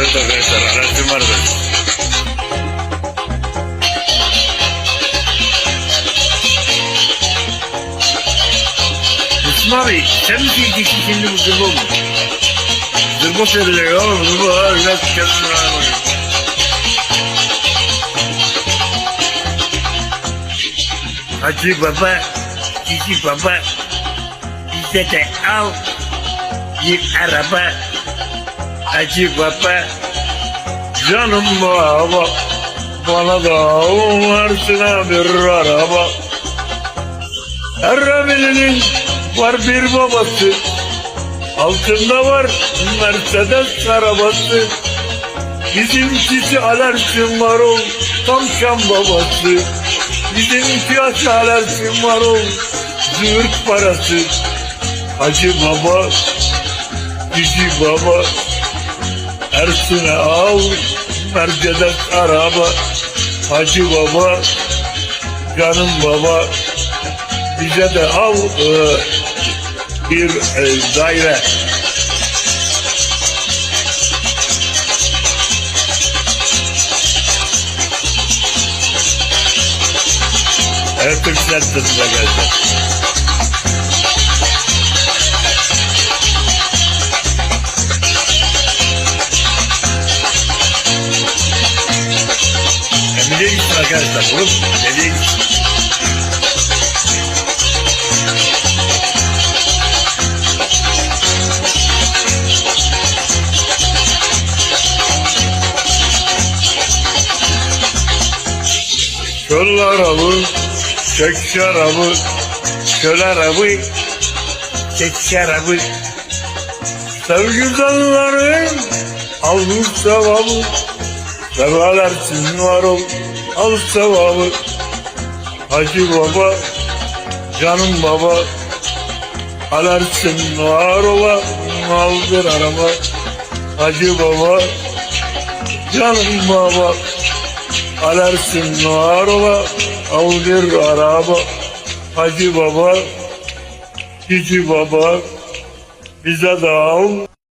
Arkadaşlar aracım var benim. Müslüm abi sen mi çekeceksin şimdi bu zırbo mu? Zırbo seviyor oğlum zırbo ha biraz kendini rahatlayın. Hacı baba, cici baba, bize de al bir araba. Hacı baba, canım baba, bana da varsın bir araba. Her birinin var bir babası, altında var Mercedes arabası. Bizimkisi alerjim var ol, tam şam babası. Bizimki alerjim var ol, züğürt parası. Hacı baba, cici baba, Ersin'e al, Mercedes araba. Hacı baba, canım baba, bize de al e, bir e, daire. Türkler tadına geldi. Arkadaşlar? Nereye gitsin? Çöl arabı, çek şarabı, çöl arabı, çek şarabı. Sevgi dalların almış sevabı, severlersin var ol, al sevabı. Hacı baba, canım baba, alersin var ola, al bir araba. Hacı baba, canım baba, Alersin var ola, al bir araba. Hacı baba, cici baba, bize de al